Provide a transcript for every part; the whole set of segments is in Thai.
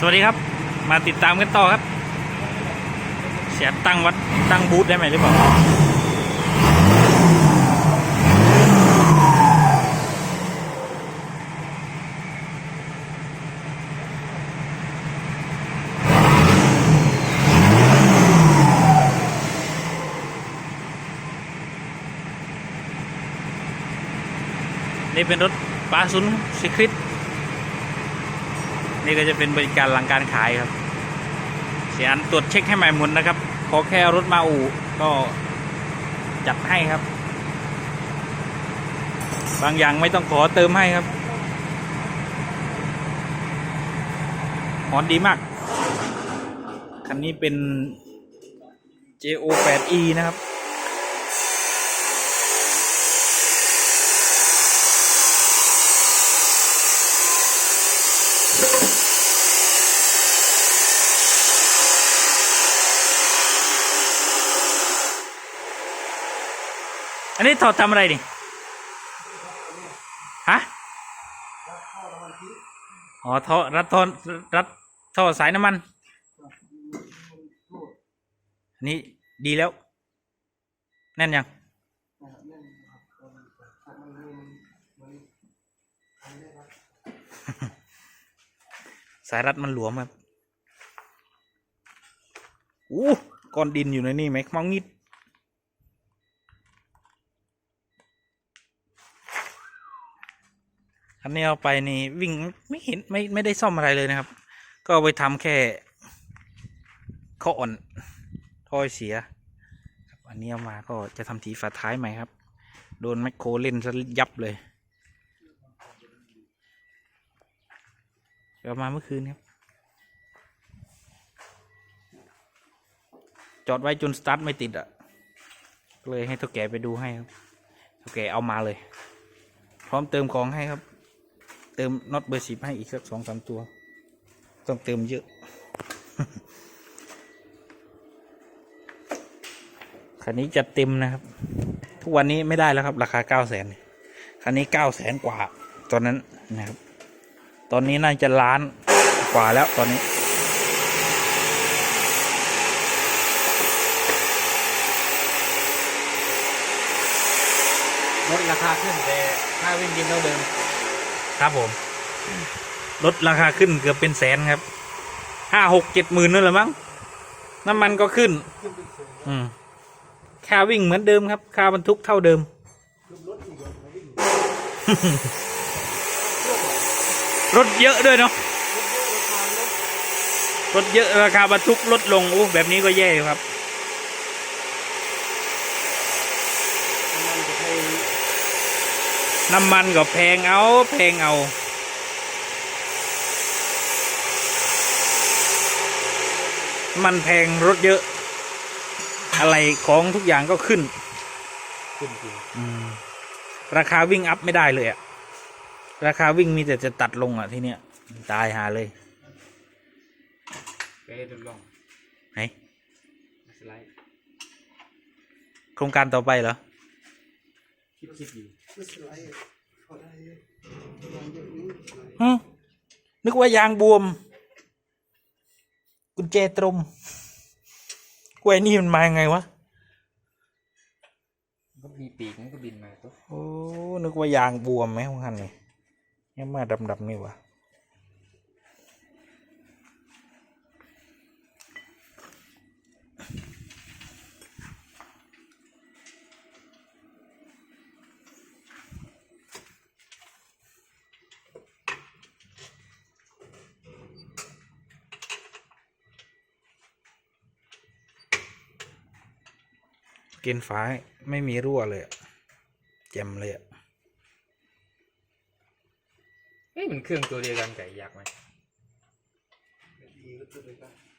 สวัสดีครับ มาติดตามกันต่อครับ เสียตั้งวัดตั้งบูธได้ไหมหรือเปล่านี่เป็นรถปาซุนซิคริต นี่ก็จะเป็นบริการหลังการขายครับ เสียอันตรวจเช็คให้ใหม่หมดนะครับ ขอแค่รถมาอู่ก็จัดให้ครับ บางอย่างไม่ต้องขอเติมให้ครับหอนดีมาก คันนี้เป็น JO 8 E นะครับ นี้ถอดทำอะไรนี่ฮะอ๋อท่อรัดท่อรัดท่อสายน้ำมันนนี้ดีแล้ว แน่นยังสายรัดมันหลวมครับอู้ก้อนดินอยู่ในนี่ไหมมองงิด คันนี้เอาไปนี่วิ่งไม่เห็นไม่ไม่ได้ซ่อมอะไรเลยนะครับ ก็ไปทำแค่ข้ออ่อนถ้อยเสียอันนี้เอามาก็จะทำทีฝาท้ายใหม่ครับ โดนแมคโครเล่นซะยับเลยเอามาเมื่อคืนครับ จอดไว้จนสตาร์ทไม่ติดอะเลยให้เท่าแก่ไปดูให้ครับเท่าแก่เอามาเลย พร้อมเติมของให้ครับ เติมน็อตเบอร์สิบให้อีกสักสองสามตัว ต้องเติมเยอะ คันนี้จะเต็มนะครับ ทุกวันนี้ไม่ได้แล้วครับ ราคาเก้าแสนคันนี้เก้าแสนกว่า ตอนนั้นนะครับ ตอนนี้น่าจะล้านกว่าแล้วตอนนี้ลดราคาขึ้นแต่ค่าวิ่งดินเท่าเดิม ครับผมลดราคาขึ้นเกือบเป็นแสนครับห้าหกเจ็ดหมื่นนั่นแหละมั้งน้ำมันก็ขึ้น อืมค่าวิ่งเหมือนเดิมครับ ค่าบรรทุกเท่าเดิม รถเยอะด้วยเนาะรถเยอะราคาบรรทุกลดลงอู้แบบนี้ก็แย่อยู่ครับ น้ำมันก็แพงเอาแพงเอา มันแพงรถเยอะ อะไรของทุกอย่างก็ขึ้น ขึ้นจริงอืมราคาวิ่งอัพไม่ได้เลยอะราคาวิ่งมีแต่จะตัดลงอะที่เนี้ยตายหาเลยไปทดลองไหนสไลด์โครงการต่อไปเหรอคิดคิดอยู่ฮะ นึกว่ายางบวม กุญแจตรมกล้วยนี่มันมายังไงวะมันก็มีปีกมันก็บินมาตัวโอ้นึกว่ายางบวมไหมของท่านนี่ยังมาดำๆนี่วะ กินฟ้าไม่มีรั่วเลยอะแจ่มเลยอะเอ้ยมันเครื่องตัวเดียวกันไก่ยักษ์ไหม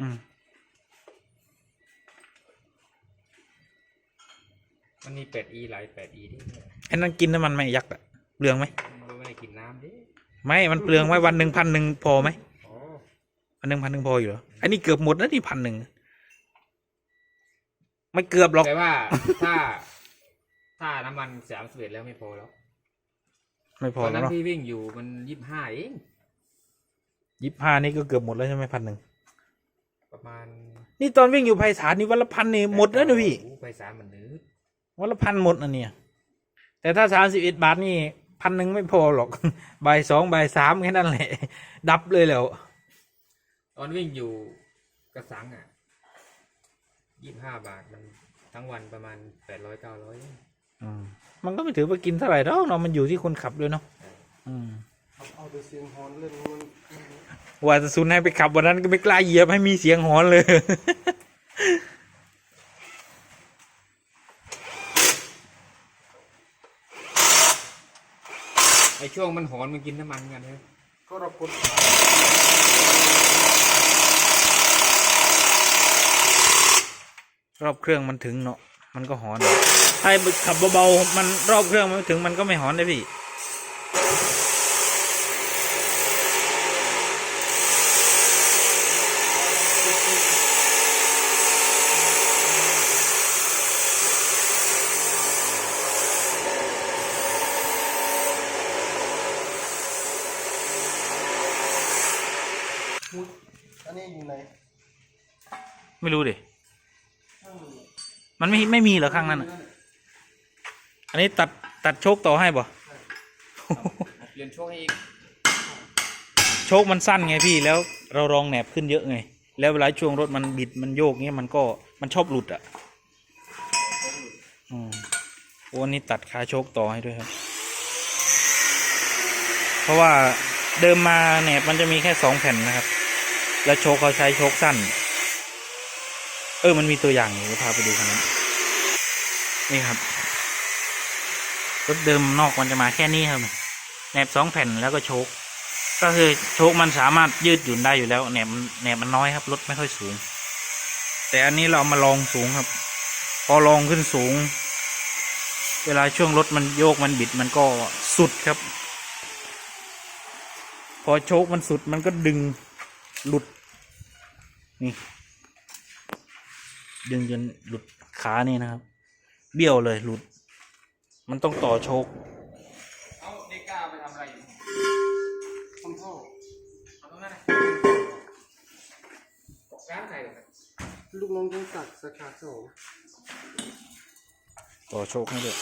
อืมมันมีแปดอีหลายแปดอีที่เนี่ยไอ้นั่นกินน้ำมันไหมยักษ์อะเปลืองไหมมันไม่ได้กินน้ำดิไม่มันเปลืองไหมวันหนึ่งพันหนึ่งพอไหมอ๋อวันหนึ่งพันหนึ่งพออยู่เหรออันนี้เกือบหมดแล้วที่พันหนึ่ง ไม่เกือบหรอก แต่ว่าถ้า ถ้าน้ำมันสามสิบเอ็ดแล้วไม่พอแล้วไม่พตออนแล้นั้วนเนาะที่วิ่งอยู่มันยี่สิบห้าเองยี่ห้านี่ก็เกือบหมดแล้วใช่ไหมพันหนึ่งประมาณนี่ตอนวิ่งอยู่ไพศาลนี่วันละพันนี่หมดแล้วนะพี่โอ้ไปสามมันนืดวันละพันหมดนะเนี่ย แต่ถ้าสามสิบเอ็ดบาทนี่พันหนึ่งไม่พอหรอกใบายสองใบายสามแค่นั้นแหละ ดับเลยแล้ว ตอนวิ่งอยู่กระสังอะ ยี่สิบห้าบาทมันทั้งวันประมาณแปดร้อยเก้าร้อยอืมมันก็ไม่ถือว่ากินเท่าไหร่หรอกเนาะมันอยู่ที่คนขับด้วยเนาะอืมเอาแต่เสียงฮอนเล่นมันว่าจะซุนให้ไปขับวันนั้นก็ไม่กล้าเหยียบให้มีเสียงหอนเลย ไอช่วงมันหอนมันกินน้ำมันกันใช่ไหมก็เรากด รอบเครื่องมันถึงเนาะมันก็หอนถ้าขับเบาๆมันรอบเครื่องมันไม่ถึงมันก็ไม่หอนเลยพี่มุดอันนี้อยู่ไหน ไม่รู้ดิ มันไม่ไม่มีเหรอข้างนั้นอะอันนี้ตัดตัดโชคต่อให้บ่ เปลี่ยนช่วงให้อีกโชคมันสั้นไงพี่แล้วเรารองแหนบขึ้นเยอะไง แล้วเวลาช่วงรถมันบิดมันโยกเงี้ยมันก็มันชอบหลุดอะอืมโอ้อันนี้ตัดขาโชคต่อให้ด้วยครับ เพราะว่าเดิมมาแหนบมันจะมีแค่สองแผ่นนะครับ แล้วโชคเขาใช้โชคสั้น เออ มันมีตัวอย่างอยู่เดี๋ยวพาไปดูกันนะนี่ครับ รถเดิมนอกมันจะมาแค่นี้ครับแหนบสองแผ่นแล้วก็โชคก็คือโชคมันสามารถยืดหยุ่นได้อยู่แล้วแหนบแหนบมันน้อยครับรถไม่ค่อยสูง แต่อันนี้เรามาลองสูงครับ พอลองขึ้นสูง เวลาช่วงรถมันโยกมันบิดมันก็สุดครับ พอโชคมันสุดมันก็ดึงหลุดนี่ ดึงจนหลุดขานี่นะครับ เบี้ยวเลยหลุด มันต้องต่อโชกเอาเด็ก้าไปทำอะไรอยู่ทำท่อเอาตรงนั้นนะร้านใครเหรอครับลูกน้องต้องตักสาขาสองต่อโชกให้ด้วย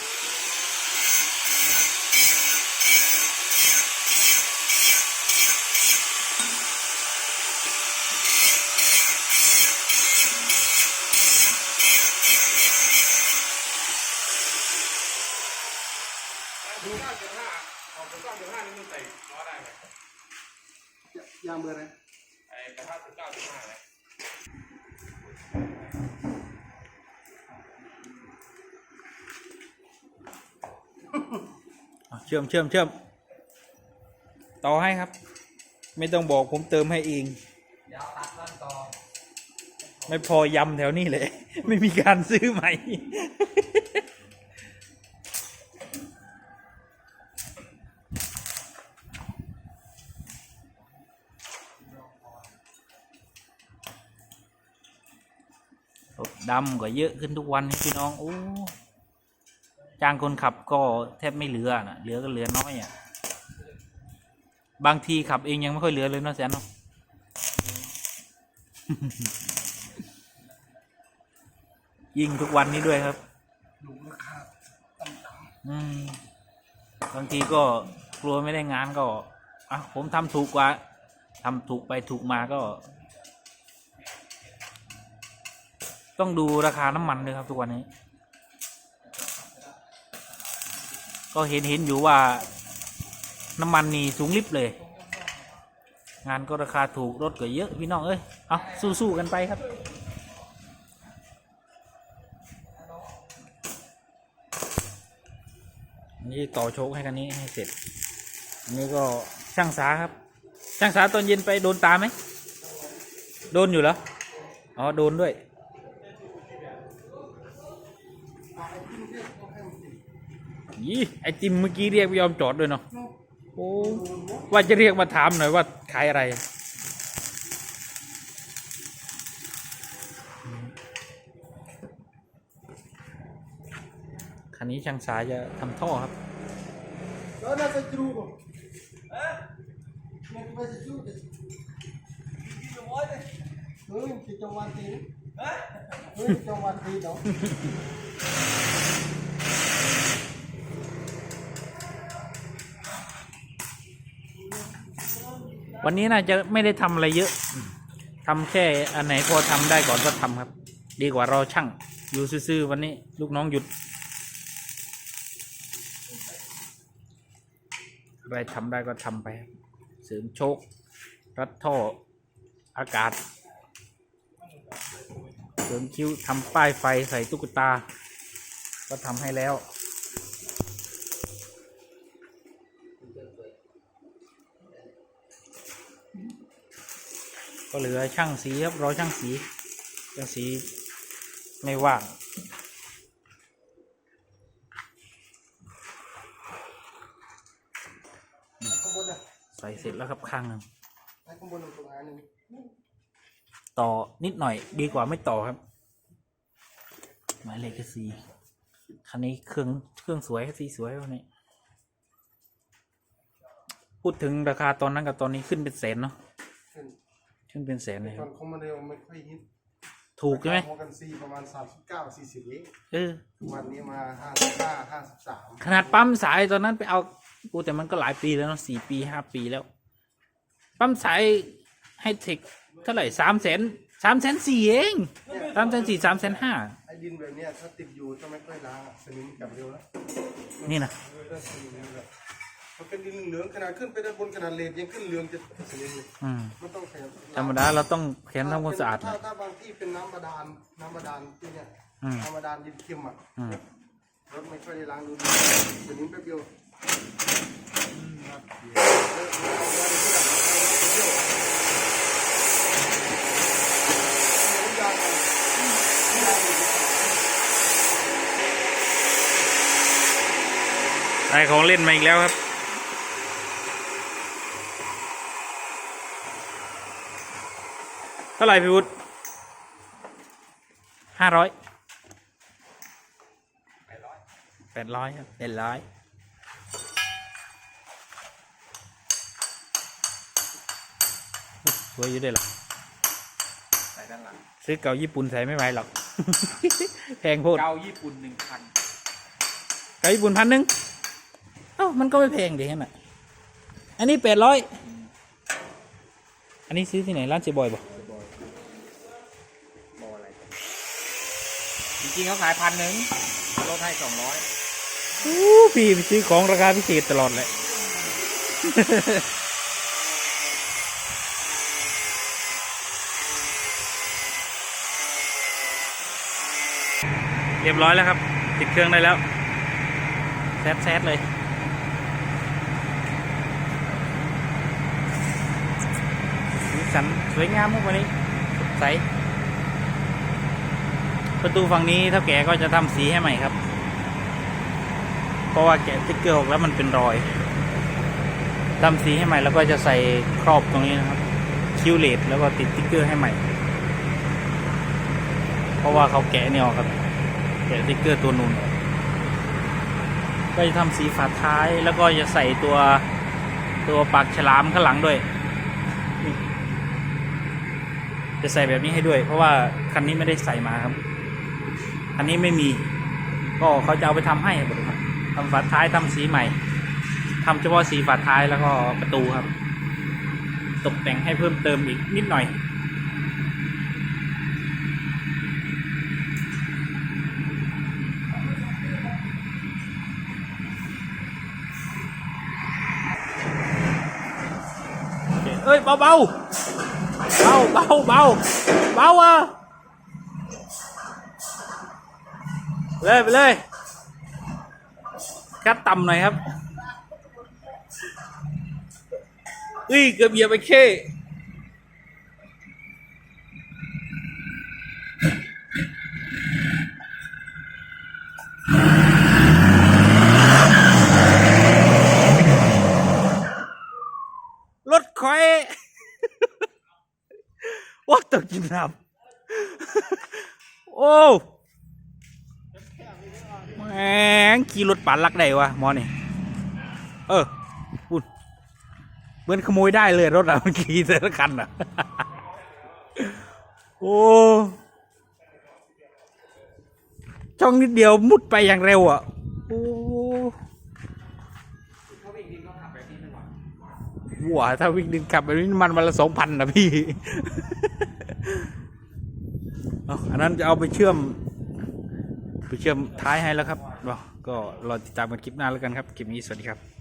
ดูเก้าจุดห้าออกเป็นเก้าจุดห้านี่มันใส่ล้อได้ไหม ยางเบอร์อะไร ไอ้กระทะถึงเก้าจุดห้าเลย อะเชื่อมเชื่อมเชื่อมต่อให้ครับ ไม่ต้องบอกผมเติมให้เองไม่พอยำแถวนี้เลย ไม่มีการซื้อใหม่ดำก็เยอะขึ้นทุกวันพี่น้อง โอ้ จ้างคนขับก็แทบไม่เหลือนะเหลือก็เหลือน้อยอะ บางทีขับเองยังไม่ค่อยเหลือเลยเนาะแสนเนาะยิ่งทุกวันนี้ด้วยครับอืมบางทีก็กลัวไม่ได้งานก็อะผมทำถูกกว่าทำถูกไปถูกมาก็ ต้องดูราคาน้ำมันด้วยครับทุกวันนี้ ก็เห็นเห็นอยู่ว่าน้ำมันนี่สูงลิบเลย งานก็ราคาถูกรถก็เยอะพี่น้องเอ้ยเอาสู้ๆกันไปครับนนี้ต่อโชคให้กันนี้ให้เสร็จอันนี้ก็ช่างสาครับ ช่างสาตอนเย็นไปโดนตาไหม โดนอยู่เหรอ อ๋อ โดนด้วย ยี่ไอติมเมื่อกี้เรียกไม่ยอมจอดด้วยเนาะโอ้ว่าจะเรียกมาถามหน่อยว่าขายอะไร คันนี้ช่างสายจะทำท่อครับแล้วน่าจะจรูป่ะ vai se chuta. Ừ, วันนี้น่าจะไม่ได้ทำอะไรเยอะทำแค่อันไหนพอทำได้ก่อนก็ทำครับ ดีกว่ารอช่างอยู่ซื่อๆวันนี้ ลูกน้องหยุดอะไรทำได้ก็ทำไป เสริมโชค รัดท่ออากาศ เสริมคิ้วทำป้ายไฟใส่ตุ๊กตา ก็ทำให้แล้ว ก็เหลือช่างสีครับรอช่างสีช่างสีไม่ว่างใส่เสร็จแล้วครับข้างหนึ่งต่อนิดหน่อยดีกว่าไม่ต่อครับหมายเลขสีคันนี้เครื่องเครื่องสวยสีสวยวันนี้พูดถึงราคาตอนนั้นกับตอนนี้ขึ้นเป็นแสนเนาะ ขึ้นขึ้นเป็นแสนเลยคตอรับนเขามาเร็วไม่ค่อยฮิตถูกใช่ไหมมอกันซีประมาณสามสิบเก้าสี่สิบเองเออ วันนี้มาห้าสิบห้าห้าสิบสามขนาดปั๊มสายตอนนั้นไปเอากูแต่มันก็หลายปีแล้วเนาะสี่ปีห้าปีแล้ว ปั๊มสายให้เทคเท่าไหร่สามแสนสามแสนสี่เองสามแสนสี่สามแสนห้าไอ้ดินแบบเนี้ยถ้าติดอยู่จะไม่ค่อยล้างอะสนิมกลับเร็วแล้วนี่นะเออถ้าสนิมนี่แบบ มันเป็นดินเหลืองขนาดขึ้นไปด้านบนขนาดเลนยังขึ้นเหลืองจะสนิมเลยอืมมันต้องขยับธรรมดาเราต้องแขนทำความสะอาดถ้านะ ถ้าบางที่เป็นน้ำบาดาลน้ำบาดาลที่เนี่ยอืม น้ำบาดาลดินเค็มอะอืมรถไม่ค่อยได้ล้างดูดีสนิมแป๊บเดียวเได้ของเล่นมาอีกแล้วครับ เท่าไหร่พี่วุฒิห้าร้อยแปดร้อยครับแปดร้อยสวยอยู่ด้วยหรอใส่ด้านหลังซื้อเก่าญี่ปุ่นใส่ไม่ไหวหรอก แพงโพด เกาญี่ปุ่นหนึ่งพันเก่าญี่ปุ่นพันหนึ่งเอ้ามันก็ไม่แพงดีขนาดอันนี้แปดร้อย อันนี้ซื้อที่ไหนร้านเจบอยบอก จริงเขาขายพันหนึ่งลดให้สองร้อยอู้พี่ไปซื้อของราคาพิเศษตลอดเลย เรียบร้อยแล้วครับ ติดเครื่องได้แล้วแซดแซดเลยสีสันสวยงามมากวันนี้สดใส ประตูฝั่งนี้เท่าแก่ก็จะทำสีให้ใหม่ครับ เพราะว่าแกะสติ๊กเกอร์ออกแล้วมันเป็นรอยทำสีให้ใหม่แล้วก็จะใส่ครอบตรงนี้นะครับ คิวเลตแล้วก็ติดสติ๊กเกอร์ให้ใหม่ เพราะว่าเขาแกะเนี่ยออกครับ แกะสติ๊กเกอร์ตัวนูนก็จะทำสีฝาท้ายแล้วก็จะใส่ตัวตัวปากฉลามข้างหลังด้วย จะใส่แบบนี้ให้ด้วย เพราะว่าคันนี้ไม่ได้ใส่มาครับ คันนี้ไม่มี ก็เขาจะเอาไปทำให้ครับทำฝาท้ายทำสีใหม่ทำเฉพาะสีฝาท้ายแล้วก็ประตูครับ ตกแต่งให้เพิ่มเติมอีกนิดหน่อยเอ้ยเบาเบาเบาเบาเบาเบาอะ เลยไปเลยกัดต่ำหน่อยครับเอ้ยเกือบเหยียบไปเข้รถคอยว่าตกกินน้ำโอ้ แหมงขี่รถปั่นลักได้วะมอนี่เออปุ่นเหมือนขโมยได้เลยรถอะมันขี่แต่ละคันอะโอ้ช่องนิดเดียวมุดไปอย่างเร็วอะโอ้วัวถ้าวิ่งดินกลับแบบนี้มันวันละสองพันนะพี่อันนั้นจะเอาไปเชื่อม ไปเชื่อมท้ายให้แล้วครับก็รอติดตามกันคลิปหน้าแล้วกันครับคลิปนี้สวัสดีครับ